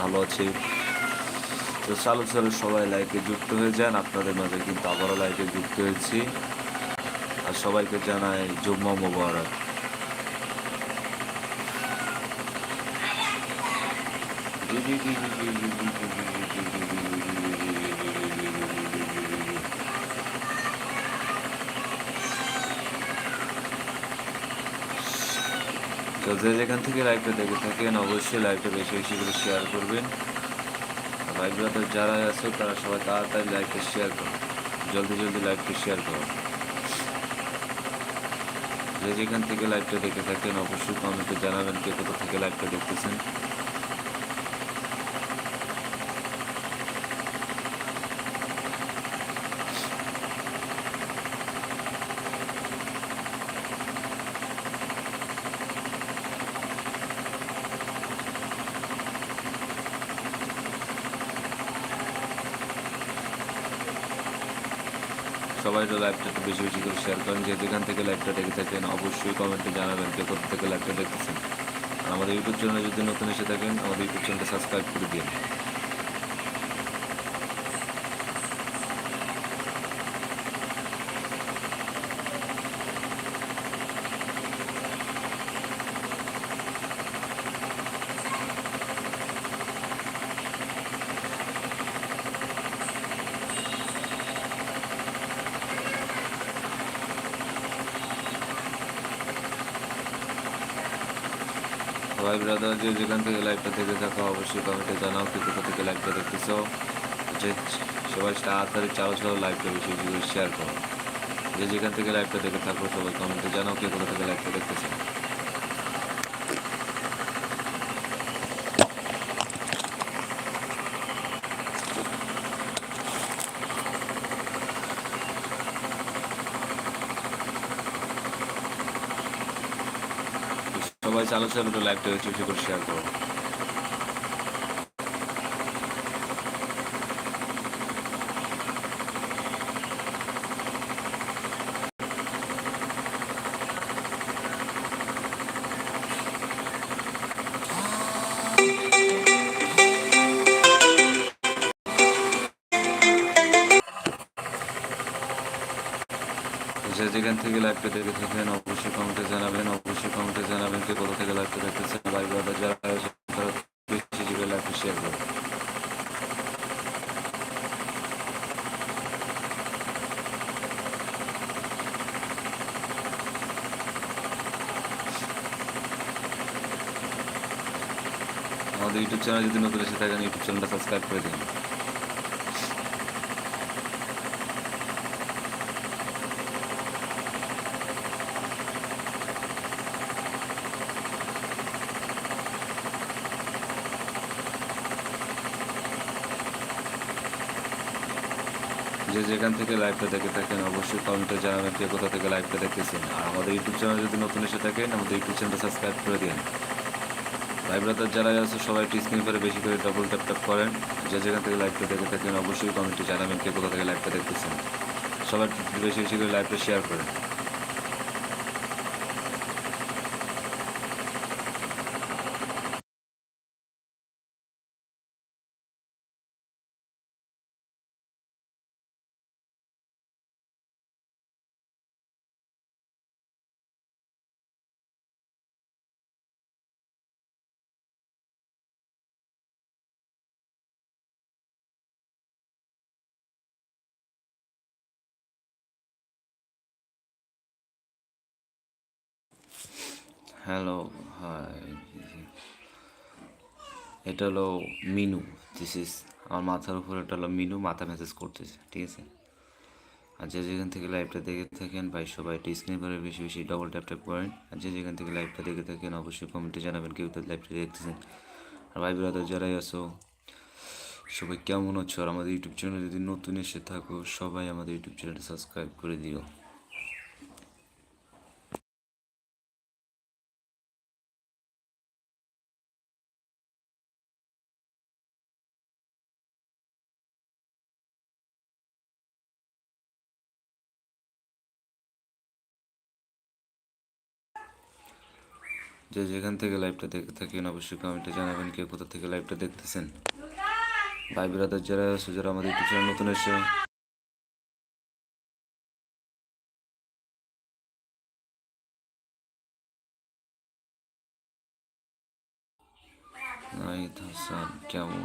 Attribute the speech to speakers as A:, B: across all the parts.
A: ভালো আছি তো চালু চালু সবাই লাইভে যুক্ত হয়ে যান আপনাদের মাঝে কিন্তু আবারও লাইভে যুক্ত হয়েছি আর সবাইকে জানাই জুম্মা মোবারক তো যে যেখান থেকে লাইভটা দেখে থাকেন, অবশ্যই লাইভটা বেশি বেশি করে শেয়ার করবেন। লাইভটা তো যারা আছে, তারা সবাই তাড়াতাড়ি লাইভটা শেয়ার করুন। জলদি জলদি লাইভটা শেয়ার করুন। যে যেখান থেকে লাইভটা দেখে থাকেন, অবশ্যই কমেন্টে জানাবেন কে কোথা থেকে লাইভটা দেখতেছেন। তো লাইভটা একটু বেশি বেশি করে শেয়ার করেন যে যেখান থেকে লাইভটা দেখে থাকেন, অবশ্যই কমেন্টে জানাবেন কে কোথা থেকে লাইভটা দেখতেছেন। আর আমাদের ইউটিউব চ্যানেলে যদি নতুন এসে থাকেন, আমাদের ইউটিউব চ্যানেলটা সাবস্ক্রাইব করে দিন সবাই ব্রাদার, যে যেখান থেকে লাইভটা দেখে থাকো, অবশ্যই কমেন্টে জানাও কি কোথা থেকে লাইভটা দেখতেছো। যে সবাই তাড়াতাড়ি চাও চাও লাইভটা বেশি বেশি শেয়ার করো। যে যেখান থেকে লাইভটা দেখে থাকো, সবাই কমেন্টে জানাও কি কোথা থেকে লাইভটা দেখতেছো। চালু তো লাইভটা বেশি বেশি করে শেয়ার করো যেখান থেকে লাইভটা দেখে থাকেন অবশ্যই কমেন্টে জানাবেন অবশ্যই কমেন্টে জানাবেন কে কোথা থেকে লাইভটা দেখতেছেন ভাই ব্রাদার যারা আছে তারা বেশি বেশি করে লাইভটা শেয়ার করবেন আমাদের ইউটিউব চ্যানেল যদি নতুন এসে থাকেন ইউটিউব চ্যানেলটা সাবস্ক্রাইব করে দিন। যে যেখান থেকে লাইভটা দেখে থাকেন, অবশ্যই কমেন্টে জানাবেন কে কোথা থেকে লাইভটা দেখতেছেন। আর আমাদের ইউটিউব চ্যানেল যদি নতুন এসে থাকেন, আমাদের ইউটিউব চ্যানেলটা সাবস্ক্রাইব করে দিন। ব্রাদার যারা আছে, সবাই একটু স্ক্রিন করে বেশি করে ডবল ট্যাপ ট্যাপ করেন। যে যেখান থেকে লাইভটা দেখে থাকেন, অবশ্যই কমেন্টে জানাবেন কে কোথা থেকে লাইভটা দেখতেছেন। সবাই বেশি বেশি করে লাইভটা শেয়ার করেন। হ্যালো, হাই, এটা হলো মিনু দিস ইজ আমার মাথার উপর এটা হলো মিনু, মাথা মেসেজ করতেছে, ঠিক আছে? আর যে যেখান থেকে লাইভটা দেখে থাকেন, ভাই, সবাই একটা স্ক্রিন করে বেশি বেশি ডবল ট্যাপ ট্যাপ করেন। আর যে যেখান থেকে লাইভটা দেখে থাকেন, অবশ্যই কমেন্টে জানাবেন কেউ তো লাইভটা দেখতেছেন। আর ভাই ব্রাদার যারাই আছো, সবাই কেমন আছো? আর আমাদের ইউটিউব চ্যানেল যদি নতুন এসে থাকো, সবাই আমাদের ইউটিউব চ্যানেলটা সাবস্ক্রাইব করে দিও। যে যেখান থেকে লাইভটা দেখে থাকেন, অবশ্যই কমেন্টে জানাবেন কে কোথা থেকে লাইভটা দেখতেছেন। ভাই ব্রাদার যারা আছে, যারা আমাদের ইউটিউব চ্যানেল নতুন এসে কেমন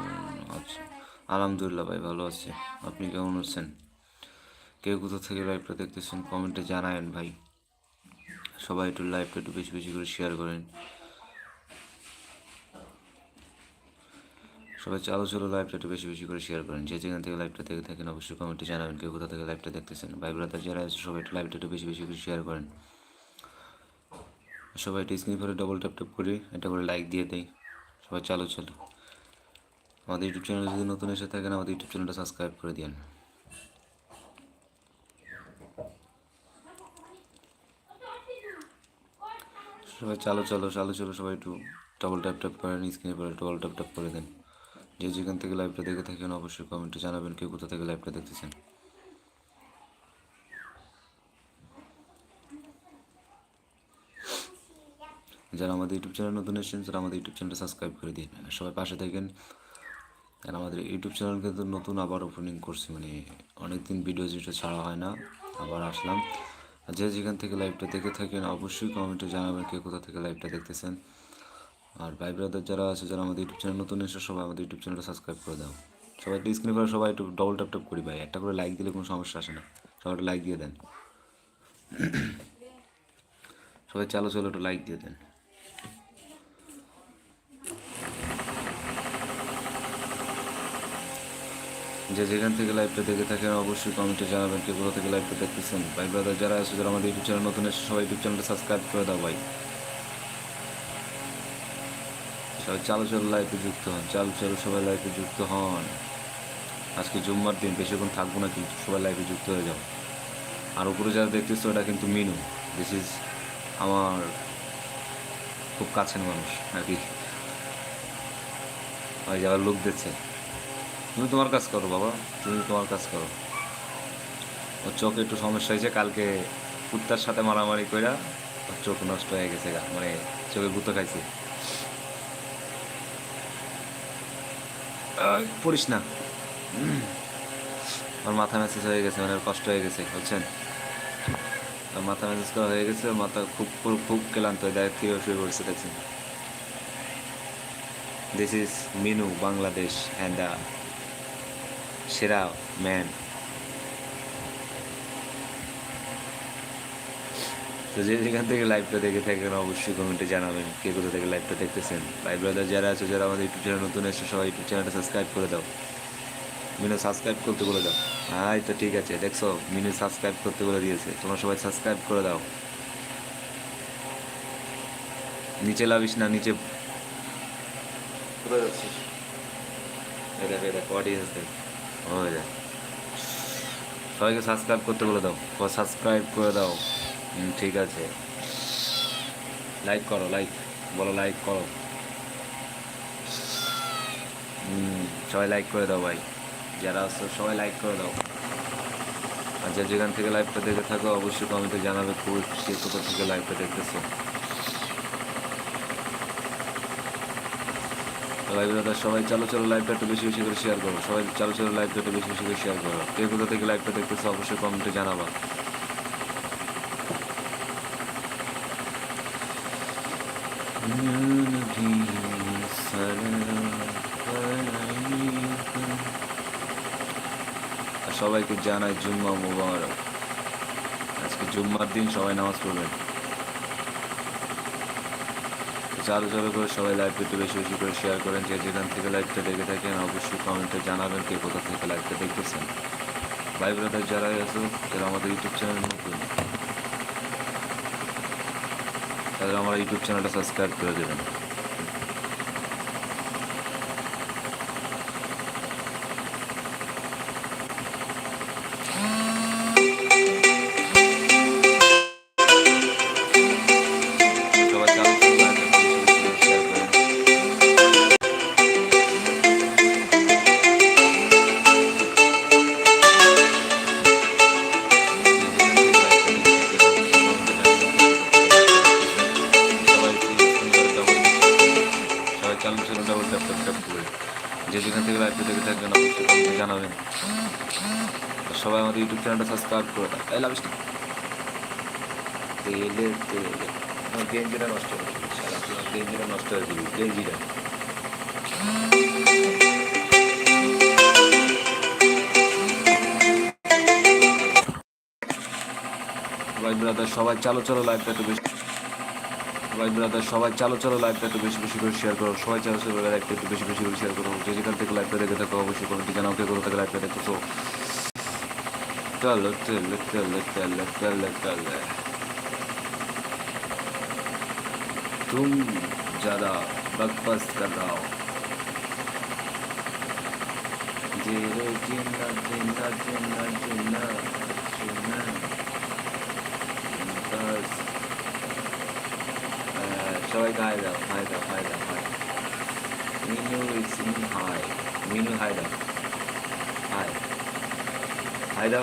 A: আলহামদুলিল্লাহ ভাই ভালো আছি। আপনি কেমন আছেন? কেউ কোথা থেকে লাইভটা দেখতেছেন কমেন্টে জানায়েন ভাই। সবাই একটু লাইভটা একটু বেশি বেশি করে শেয়ার করেন। সবাই চালু চলো লাইভটা একটু বেশি বেশি করে শেয়ার করেন। যে যেখান থেকে লাইভটা দেখে থাকেন, অবশ্যই কমেন্টে জানাবেন কেউ কোথা থেকে লাইভটা দেখতেছেন। ভাই ব্রাদার যারা আছে, সবাই একটু লাইভটা একটু বেশি বেশি করে শেয়ার করেন। সবাই একটু স্ক্রিন করে ডবল ট্যাপ ট্যাপ করে এটা করে লাইক দিয়ে দেয় সবাই চালু চলো। আমাদের ইউটিউব চ্যানেল যদি নতুন এসে থাকেন, আমাদের ইউটিউব চ্যানেলটা সাবস্ক্রাইব করে দিন সবাই, চালো, চালু চালো, চালু, সবাই একটু ডবল ট্যাপ ট্যাপ করেন স্ক্রিনে পরে ডবল ট্যাপ ট্যাপ করে দেন। যে যেখান থেকে লাইভটা দেখে থাকেন, অবশ্যই কমেন্টে জানাবেন কেউ কোথা থেকে লাইভটা দেখতেছেন। যারা আমাদের ইউটিউব চ্যানেল নতুন এসেছেন, তারা আমাদের ইউটিউব চ্যানেলটা সাবস্ক্রাইব করে দিন। সবাই পাশে থাকেন। আর আমাদের ইউটিউব চ্যানেল কিন্তু নতুন আবার ওপেনিং করছি মানে অনেকদিন ভিডিও যেটা ছাড়া হয় না, আবার আসলাম। যে যেখান থেকে লাইভটা দেখে থাকেন, অবশ্যই কমেন্টে জানাবেন কে কোথা থেকে লাইভটা দেখতেছেন। আর ভাই ব্রাদার যারা আছে, যারা আমাদের ইউটিউব চ্যানেল নতুন এসে সবাই আমাদের ইউটিউব চ্যানেলটা সাবস্ক্রাইব করে দাও। সবাই একটু স্ক্রিনে করে সবাই একটু ডবল ট্যাপ ট্যাপ করি ভাই। একটা করে লাইক দিলে কোনো সমস্যা আসে না। সবাই লাইক দিয়ে দেন। সবাই চালো চলো একটু লাইক দিয়ে দেন। যে যেখান থেকে লাইভটা দেখে থাকেন, অবশ্যই কমেন্টে জানাবেন কে কোথা থেকে লাইভটা দেখতেছেন। ভাই ব্রাদার যারা আছে, যারা আমাদের ইউটিউব চ্যানেল নতুন এসে সবাই ইউটিউব চ্যানেলটা সাবস্ক্রাইব করে দাও ভাই। সবাই চালু চালু লাইভে যুক্ত হন, চালু চালু সবাই লাইভে যুক্ত হন। আজকে জুম্মার দিন, বেশিক্ষণ থাকব না, কিন্তু সবাই লাইভে যুক্ত হয়ে যাও। আর উপরে যারা দেখতেছো, ওটা কিন্তু মিনু। দিস ইজ আমার খুব কাছের মানুষ আর কি ওই যারা লোক দিচ্ছে। তুমি তোমার কাজ করো, বাবা। তুমি তোমার কাজ করো। ওর চোখে একটু সমস্যা হয়েছে, কালকে কুত্তার সাথে মারামারি কইরা ওর চোখ নষ্ট হয়ে গেছে মানে চোখে গুঁতো খাইছে। পড়িস না। ওর মাথা ম্যাসেজ হয়ে গেছে মানে কষ্ট হয়ে গেছে, বুঝছেন? ওর মাথা ম্যাসেজ করা হয়ে গেছে মাথা খুব খুব ক্লান্ত হয়ে দেয় থেকে শুয়ে পড়ছে, দেখছেন? This is Minu Bangladesh and সেরা ম্যান তো যে যেখান থেকে লাইভটা দেখে থাকেন অবশ্যই কমেন্টে জানাবেন কে কোথা থেকে লাইভটা দেখতেছেন। ভাই ব্রাদার যারা আছে যারা আমাদের ইউটিউব চ্যানেল নতুন এসে সবাই ইউটিউব চ্যানেলটা সাবস্ক্রাইব করে দাও। মিনু সাবস্ক্রাইব করতে বলে দাও। হ্যাঁ তো ঠিক আছে দেখছ মিনু সাবস্ক্রাইব করতে বলে দিয়েছে। তোমরা সবাই সাবস্ক্রাইব করে দাও। নিচে লাভিস না নিচে অডিয়েন্স দেখ। হয়ে যায় সবাইকে সাবস্ক্রাইব করতে বলে দাও। সাবস্ক্রাইব করে দাও। ঠিক আছে। লাইক করো লাইক বলো লাইক করো। সবাই লাইক করে দাও ভাই। যারা আছো, সবাই লাইক করে দাও। আর যে যেখান থেকে লাইভটা দেখে থাকো, অবশ্যই কমেন্টে জানাবে খুব সে কোথা থেকে লাইভটা দেখতেছো। লাইভ দাদা, সবাই চালো চালো লাইভটা একটু বেশি বেশি করে শেয়ার করো। সবাই চালো চালো লাইভটা একটু বেশি বেশি করে শেয়ার করো। কে কোথা থেকে লাইভটা দেখতেছো অবশ্যই কমেন্টে জানাবা। সবাইকে জানাই জুম্মা মুবারক। আজকে জুম্মার দিন সবাই নামাজ পড়বেন। চালু চালু করে সবাই লাইভটা একটু বেশি বেশি করে শেয়ার করেন। যে যেখান থেকে লাইভটা দেখে থাকেন, অবশ্যই কমেন্টে জানাবেন কে কোথা থেকে লাইভটা দেখতেছেন। ভাই ব্রাদার যারাই আছে যারা আমাদের ইউটিউব চ্যানেল নতুন। তাদের আমার ইউটিউব চ্যানেলটা সাবস্ক্রাইব করে দেবেন। করে দাও এই লাভিস তেলে আমার গেঞ্জিটা নষ্ট হয়ে যাবে সারা গেঞ্জিটা নষ্ট হয়ে গেঞ্জিটা ভাই ব্রাদার সবাই চালো, চলো লাইভটা একটু বেশি। ভাই ব্রাদার সবাই চালো, চলো লাইভটা একটু বেশি বেশি করে শেয়ার করো। সবাই চালো, চলো লাইভটা একটু বেশি বেশি করে শেয়ার করো। যে যেখান থেকে লাইভটা দেখে থাকো, অবশ্যই কমেন্টে জানাও, কে করো থাকে লাইভটা দেখো তো চলো চলো চলো চলো চলো চলো तुम ज्यादा बकवास कर रहा हो जीरो जिन्ना जिन्ना जिन्ना जिन्ना जिन्ना बस আহ, সবাইকে হাই দাও হাই দাও হাই দাও high Minu is in high Minu high দাও হাই লা লা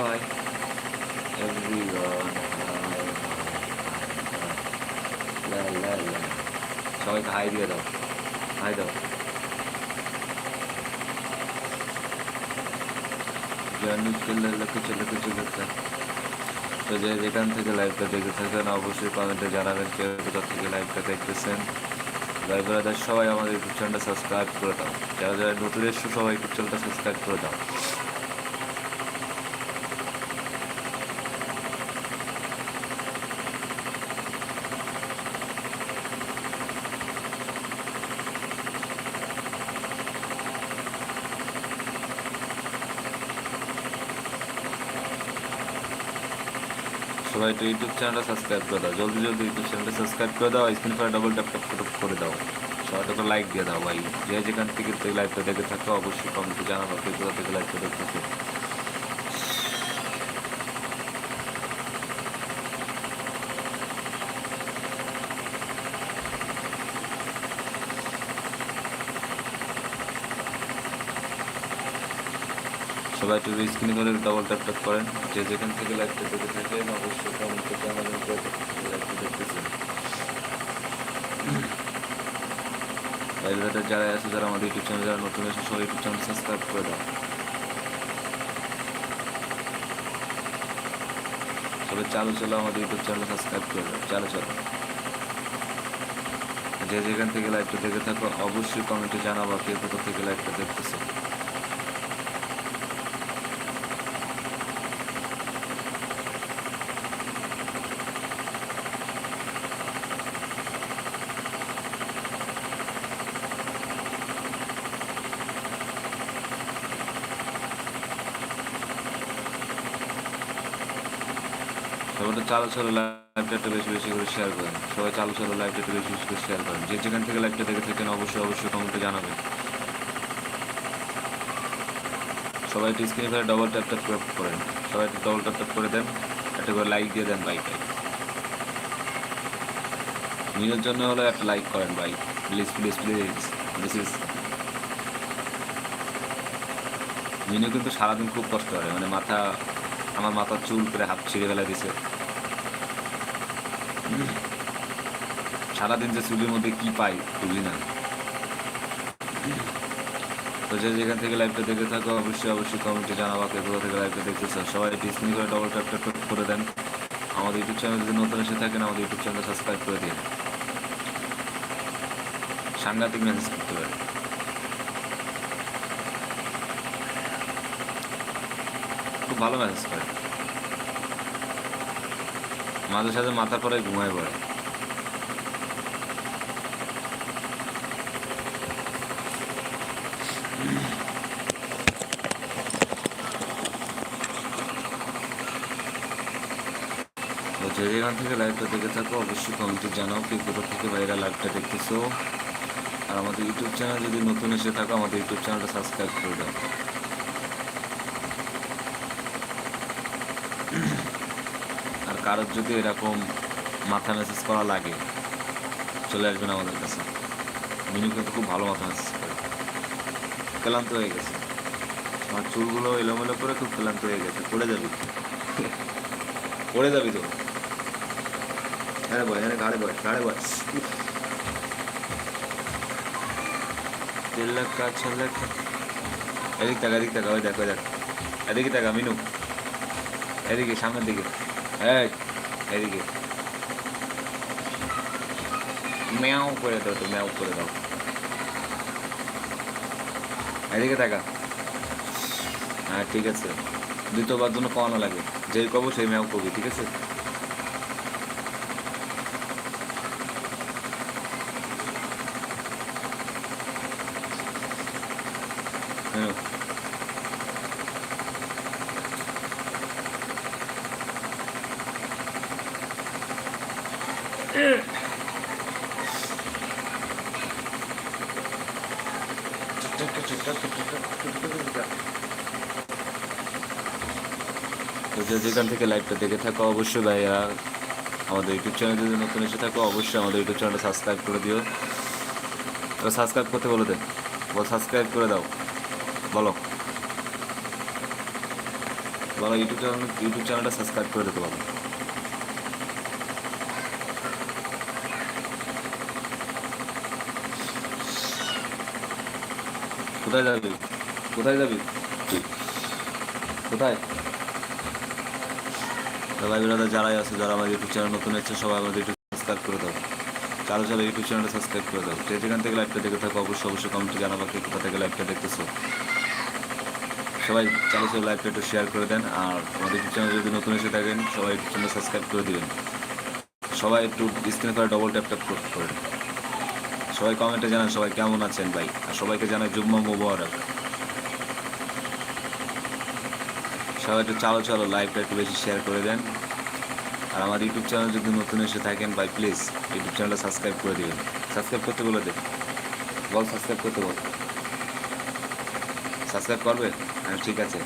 A: সবাইকে হাই তো যে যেখান থেকে লাইভটা দেখে থাকেন অবশ্যই কমেন্টে জানাবেন কেউ কোথা থেকে লাইভটা দেখতেছেন ভাই সবাই আমাদের ইউটিউব চ্যানেলটা সাবস্ক্রাইব করে দাও যারা যারা নতুন এসছো সবাই ইউটিউব চ্যানেলটা সাবস্ক্রাইব করে দাও সবাই একটু ইউটিউব চ্যানেলটা সাবস্ক্রাইব করে দাও। জলদি জলদি ইউটিউব চ্যানেলটা সাবস্ক্রাইব করে দাও স্ক্রিন ফায়ার ডবল ট্যাপ ট্যাপ করে দাও। সবাই তো লাইক দিয়ে দাও ভাই। যে যেখান থেকে লাইভটা দেখে থাকো, অবশ্যই কমেন্টে জানাব তুই কোথা থেকে লাইভটা দেখতেছো। সবাই একটু স্ক্রিনে করে ডবল ট্যাপ ট্যাপ করেন। যে যেখান থেকে লাইভটা দেখে থাকেন, অবশ্যই কমেন্টে জানাবেন কে কোথা থেকে লাইভটা দেখতেছেন লাইভটা যারা আছে, যারা আমাদের ইউটিউব চ্যানেল যারা নতুন এসে সবাই ইউটিউব চ্যানেল সাবস্ক্রাইব করে দাও। সবাই চালু চলো আমাদের ইউটিউব চ্যানেল সাবস্ক্রাইব করে দাও, চালু চলো। যে যেখান থেকে লাইভটা দেখে থাকো, অবশ্যই কমেন্টে জানাব কে কোথা থেকে লাইভটা দেখতেছে সবাই তো চালু চলো লাইভটা একটু বেশি বেশি করে শেয়ার করেন। সবাই চালু চলো বেশি বেশি করে শেয়ার করেন। যে যেখান থেকে লাইভটা দেখে থাকেন, অবশ্যই অবশ্যই কমেন্টে জানাবেন। সবাই একটু স্ক্রিনে ডবল ট্যাপ ট্যাপ করেন। সবাই একটু ডবল ট্যাপ ট্যাপ করে দেন। একটা করে লাইক দিয়ে দেন নিজের জন্য হলে একটা লাইক করেন please please please this is Minu কিন্তু সারাদিন খুব কষ্ট করে। মানে মাথা আমার মাথার চুল করে হাত ছিঁড়ে ফেলে দিছে। সারাদিন যে চুলের মধ্যে কি পাই, বুঝি না। তো যে যেখান থেকে লাইভটা দেখে থাকো, অবশ্যই অবশ্যই কমেন্টে জানাবা কে কোথা থেকে লাইভটা দেখতেছো। সবাই ডিসপ্লে করে ডবল ট্যাপ ট্যাপ করে দেন। আমাদের ইউটিউব চ্যানেল যদি নতুন এসে থাকেন, আমাদের ইউটিউব চ্যানেল সাবস্ক্রাইব করে দিন। সাংঘাতিক মেসেজ করতে পারে। খুব ভালো মেসেজ করে। মাঝে সাথে মাথার পরে ঘুমায় পড়ে। যেখান থেকে লাইভটা দেখে থাকো, অবশ্যই কমেন্টে জানাও কি কোথা থেকে বাইরে লাইভটা দেখতেছো। আর আমাদের ইউটিউব চ্যানেল যদি নতুন এসে থাকো, আমাদের ইউটিউব চ্যানেলটা সাবস্ক্রাইব করে দাও। কারোর যদি এরকম মাথা মেসেজ করা লাগে, চলে আসবেন আমাদের কাছে। মিনু কিন্তু খুব ভালো মাথা মেসেজ করে। ক্লান্ত হয়ে গেছে। আমার চুলগুলো এলোমেলো করে খুব ক্লান্ত হয়ে গেছে। পড়ে যাবি? পড়ে যাবি তো? হ্যাঁ বয় হ্যাঁ বয় বয়। এদিক টাকা এদিক টাকা ওই দেখ ওই দেখ। এদিকে টাকা মিনু। এদিকে, সামনের দিকে। এই এদিকে। ম্যাও করে দাও তো, ম্যাও করে দাও। এদিকে টাকা হ্যাঁ ঠিক আছে। দ্বিতীয়বার জন্য কমানো লাগে। যেই কব সেই ম্যাও কবি ঠিক আছে হ্যাঁ তো যে যেখান থেকে লাইভটা দেখে থাকো, অবশ্যই ভাইয়া আমাদের ইউটিউব চ্যানেল যদি নতুন এসে থাকো, অবশ্যই আমাদের ইউটিউব চ্যানেলটা সাবস্ক্রাইব করে দিও। সাবস্ক্রাইব করতে বলে দে। সাবস্ক্রাইব করে দাও। বলো। বলো ইউটিউব চ্যানেল ইউটিউব চ্যানেলটা সাবস্ক্রাইব করে দিতে বলো। কোথায় যাবি? কোথায় যাবি? কোথায়? তো ভাই যারাই আছে, যারা আমার ইউটিউব চ্যানেল নতুন এসেছে, সবাই আমাদের ইউটিউব সাবস্ক্রাইব করে দাও। চালু চালু ইউটিউব চ্যানেলটা সাবস্ক্রাইব করে দাও। যে যেখান থেকে লাইভটা দেখে থাকো, অবশ্যই অবশ্যই কমেন্টে জানাব কে কোথা থেকে লাইভটা দেখতেছো। সবাই চালু চালু লাইভটা একটু শেয়ার করে দেন, আর আমাদের ইউটিউব চ্যানেল যদি নতুন এসে থাকেন, সবাই ইউটিউব চ্যানেল সাবস্ক্রাইব করে দিবেন। সবাই একটু স্ক্রিনে করে ডবল ট্যাপ ট্যাপ করে দেন। সবাই কমেন্টে জানান সবাই কেমন আছেন, ভাই? আর সবাইকে জানাই জুম্মা মুবারক। সবাই একটু চালো চালো লাইভটা একটু বেশি শেয়ার করে দেন। আর আমার ইউটিউব চ্যানেল যদি নতুন এসে থাকেন ভাই প্লিজ ইউটিউব চ্যানেলটা সাবস্ক্রাইব করে দিবেন। সাবস্ক্রাইব করতে বলে দে। বল সাবস্ক্রাইব করতে বল। সাবস্ক্রাইব করবে? হ্যাঁ ঠিক আছে।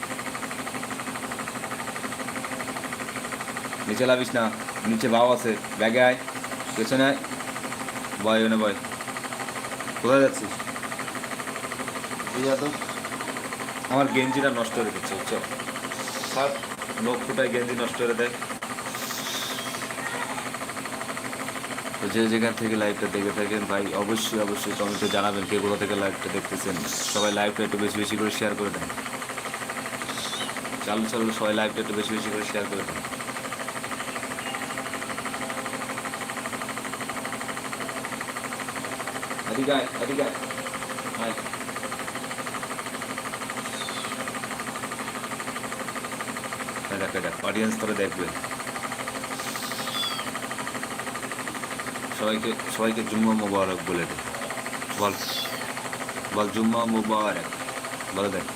A: নিচে লাভিস না। নিচে বাও আছে। ব্যাগে আয়। পেছনে আয়। বয় ওনে বয় কোথায় যাচ্ছিস? আমার গেঞ্জিটা নষ্ট হয়ে গেছে বুঝছ? সব লোক ফুটায় গেঞ্জি নষ্ট করে দেয়। তো যে যেখান থেকে লাইভটা দেখে থাকেন, ভাই, অবশ্যই অবশ্যই কমেন্টে জানাবেন কে কোথা থেকে লাইভটা দেখতেছেন। সবাই লাইভটা একটু বেশি বেশি করে শেয়ার করে দেন। চালু চালু, সবাই লাইভটা একটু বেশি বেশি করে শেয়ার করে দেন। এদিকে আয় এদিকে আয় আয় দেখ অডিয়েন্স তোরা দেখবে সবাইকে সবাইকে জুম্মা মুবারক বলে দে বল বল জুম্মা মুবারক, বলে দেখ।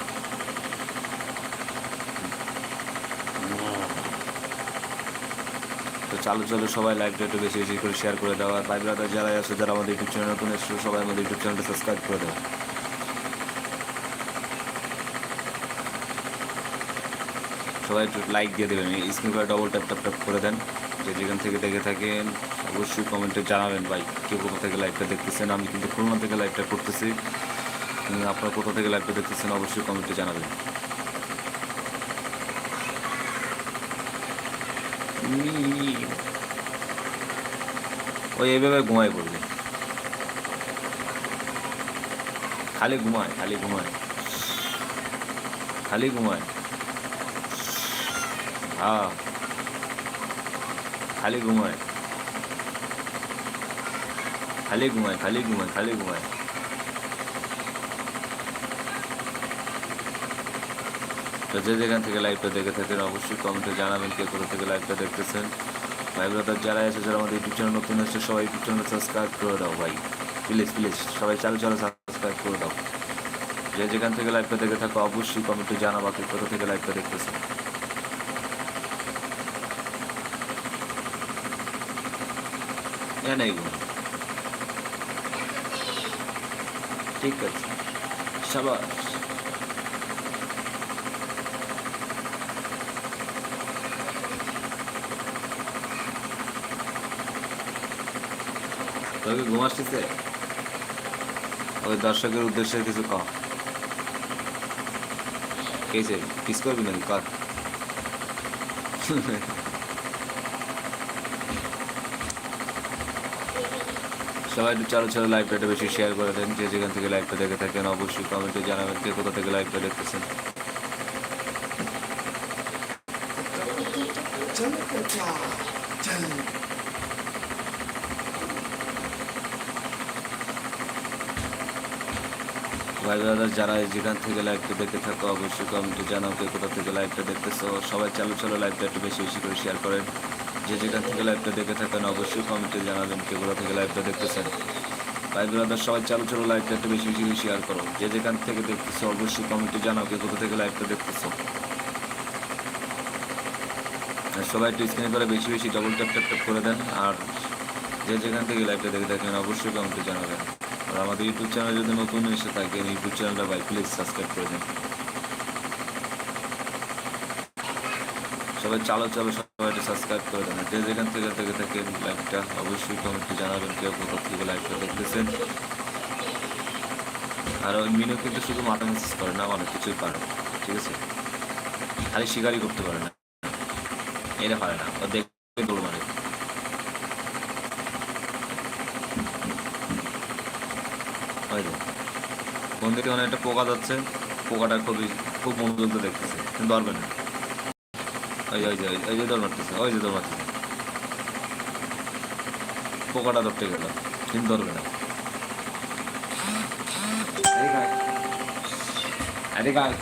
A: তো চালু চালু সবাই লাইভটা একটু বেশি বেশি করে শেয়ার করে দেওয়া ভাই ব্রাদার যারা আছে, যারা আমাদের ইউটিউব চ্যানেল নতুন এসেছে, সবাই আমাদের ইউটিউব চ্যানেলটা সাবস্ক্রাইব করে দেওয়া সবাই একটু লাইক দিয়ে দেবেন। স্ক্রিন করে ডবল ট্যাপ ট্যাপ ট্যাপ করে দেন। যে যেখান থেকে দেখে থাকেন, অবশ্যই কমেন্টে জানাবেন, ভাই, কেউ কোথা থেকে লাইভটা দেখতেছেন? আমি কিন্তু খুলনা থেকে লাইভটা করতেছি। আপনারা কোথা থেকে লাইভটা দেখতেছেন? অবশ্যই কমেন্টে জানাবেন। ওই এইভাবে ঘুমায় পড়বে। খালি ঘুমায় খালি ঘুমায়। খালি ঘুমায়। হ্যাঁ। খালি ঘুমায়। খালি ঘুমায় খালি ঘুমায় খালি ঘুমায়। তো যে যেখান থেকে লাইভটা দেখে থাকেন, অবশ্যই কমেন্টে জানাবেন কে কোথা থেকে লাইভটা দেখতেছেন। ভাই, ব্রাদার, যারা আছে যারা আমাদের ইউটিউব চ্যানেল নতুন এসেছে, সবাই ইউটিউব চ্যানেল সাবস্ক্রাইব করে দাও ভাই। প্লিজ প্লিজ সবাই চালু চালু সাবস্ক্রাইব করে দাও। যে যেখান থেকে লাইভটা দেখে থাকো, অবশ্যই কমেন্টে জানাবা কে কোথা থেকে লাইভটা দেখতেছে নেই গো ঠিক আছে। সাবাস। তোকে ঘুম আসতেছে? ওই দর্শকের উদ্দেশ্যে কিছু কম কেছে কিস করবি নাকি? কর। সবাই একটু চালু চালু লাইভটা একটু বেশি শেয়ার করে দেন, যে যেখান থেকে লাইভটা দেখে থাকেন, অবশ্যই কমেন্টে জানাবেন কে কোথা থেকে লাইভটা দেখতেছেন। ভাই দাদা, যারা যেখান থেকে লাইভটা দেখে থাকো, অবশ্যই কমেন্টে জানাও কে কোথা থেকে লাইভটা দেখতেছো। সবাই চালু চালু লাইভটা একটু বেশি বেশি করে শেয়ার করেন। যে যেখান থেকে লাইভটা দেখে থাকেন, অবশ্যই কমেন্টে জানাবেন কে কোথা থেকে লাইভটা দেখতেছেন। ভাই ব্রাদার, সবাই চালু চালু লাইভটা একটু বেশি বেশি শেয়ার করো। যে যেখান থেকে দেখতেছো, অবশ্যই কমেন্টে জানাও কে কোথা থেকে লাইভটা দেখতেছো। সবাই একটু স্ক্রিনে করে বেশি বেশি ডবল ট্যাপ ট্যাপ ট্যাপ করে দেন। আর যে যেখান থেকে লাইভটা দেখে থাকেন, অবশ্যই কমেন্টে জানাবেন। আর আমাদের ইউটিউব চ্যানেল যদি নতুন এসে থাকেন ইউটিউব চ্যানেলটা ভাই প্লিজ সাবস্ক্রাইব করে দেন। সবাই চালো চালো সবাই সাবস্ক্রাইব করে দেন যে যেখান থেকে দেখে থাকেন লাইভটা অবশ্যই কমেন্টে জানাবেন কেউ কোথা থেকে লাইভটা দেখতেছেন। আর ওই মিনু কিন্তু শুধু মাথা মেসেজ করে না, অনেক কিছুই পারে, ঠিক আছে? খালি শিকারই করতে পারে না। এটা পারে না, ও দেখবে দৌড় দিকে মানে একটা পোকা যাচ্ছে, পোকাটা খুবই খুব মনোযোগ দেখতেছে, কিন্তু ধরবে না। ওই ওই যে, ওই- যে দৌড় মারতেছে, ওই যে দৌড় মারতেছে। পোকাটা ধরতে গেল, কিন্তু ধরবে না। এদিকে আয়। এদিকে আয়।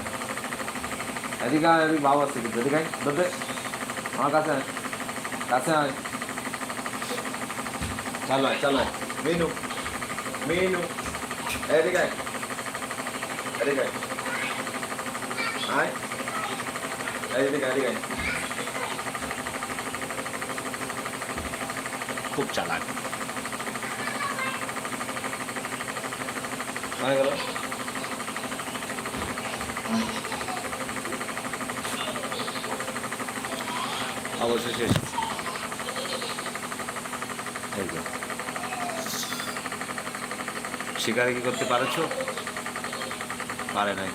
A: এদিকে বাবা খুব চালাক। শিকারে কি করতে পারেছো? পারে নাই।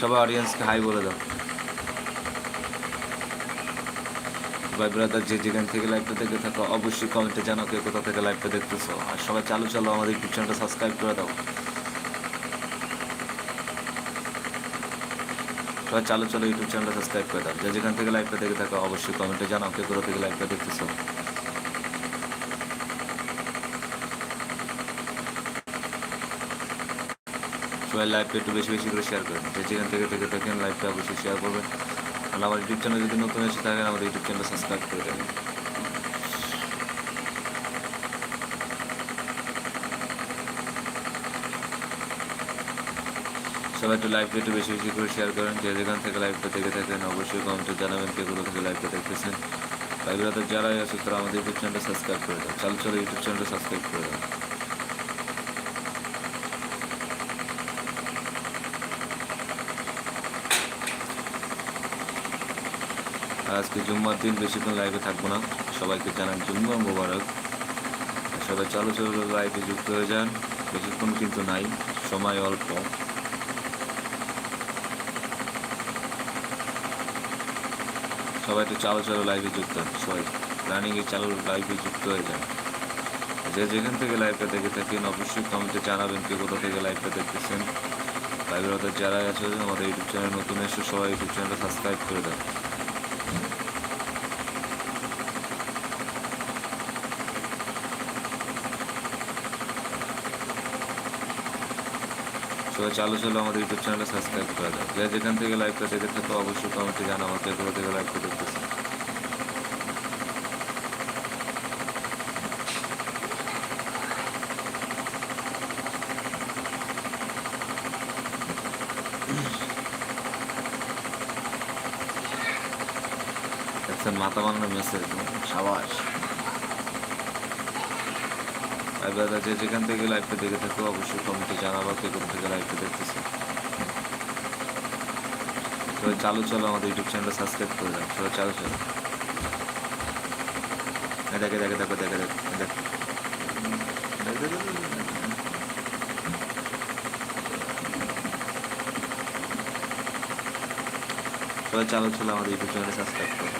A: সবাই অডিয়েন্সকে হাই বলে দাও। ভাই ব্রাদার যে যেখান থেকে লাইভটা দেখে থাকো, অবশ্যই কমেন্টে জানাও কে কোথা থেকে লাইভটা দেখতেছো। আর সবাই চালু চালু আমাদের ইউটিউব চ্যানেলটা সাবস্ক্রাইব করে দাও। সবাই চালু চালু ইউটিউব চ্যানেলটা সাবস্ক্রাইব করে দাও। যে যেখান থেকে লাইভটা দেখে থাকো, অবশ্যই কমেন্টে জানাও কে কোথা থেকে লাইভটা দেখতেছো। সবাই লাইভটা একটু বেশি বেশি করে শেয়ার করবেন। যে যেখান থেকে থেকে থাকেন লাইভটা অবশ্যই শেয়ার করবেন। আর আমার ইউটিউব চ্যানেল যদি নতুন এসে থাকেন আমার ইউটিউব চ্যানেল সাবস্ক্রাইব করে দেবেন। সবাই একটু লাইভটা একটু বেশি বেশি করে শেয়ার করেন, যে যেখান থেকে লাইভটা দেখে থাকেন, অবশ্যই কমেন্টে জানাবেন কে কোথা থেকে লাইভটা দেখতেছেন। লাইভে যারাই আছে, তারা আমাদের ইউটিউব চ্যানেলটা সাবস্ক্রাইব করে দাও চালু চালু ইউটিউব চ্যানেলটা সাবস্ক্রাইব করে দাও আর আজকে জুম্মার দিন, বেশিক্ষণ লাইভে থাকব না। সবাইকে জানান জুম্মা মোবারক। সবাই চালু চালু লাইভে যুক্ত হয়ে যান। বেশিক্ষণ কিন্তু নাই, সময় অল্প। সবাই একটু চালু চালু লাইভে যুক্ত হন। সবাই রানিংয়ে চালু লাইভে যুক্ত হয়ে যান। যে যেখান থেকে লাইভটা দেখে থাকেন, অবশ্যই কমেন্টে জানাবেন কে কোথা থেকে লাইভটা দেখতেছেন। লাইভের ওদের যারা আছে, আমাদের ইউটিউব চ্যানেল নতুন এসে সবাই ইউটিউব চ্যানেলটা সাবস্ক্রাইব করে দেন। সবাই চালু চালু আমাদের ইউটিউব চ্যানেলে সাবস্ক্রাইব করে দাও যে যেখান থেকে লাইভটা দেখে থাকো, অবশ্যই কমেন্টে জানাও আমাকে কোথা থেকে লাইভটা দেখতেছে। দেখছেন মাথা মেসেজ সাবাস। দাদা যে যেখান থেকে লাইভটা দেখে থাকো, অবশ্যই কমেন্টে জানাবা কে কোথা থেকে লাইভটা দেখতেছে। সবাই চালু চলো আমাদের ইউটিউব চ্যানেলটা সাবস্ক্রাইব করে দাও। সবাই চালু চলো। দেখে দেখে, দেখো দেখে, দেখো দেখো। সবাই চালু চলো আমাদের ইউটিউব চ্যানেলটা সাবস্ক্রাইব করো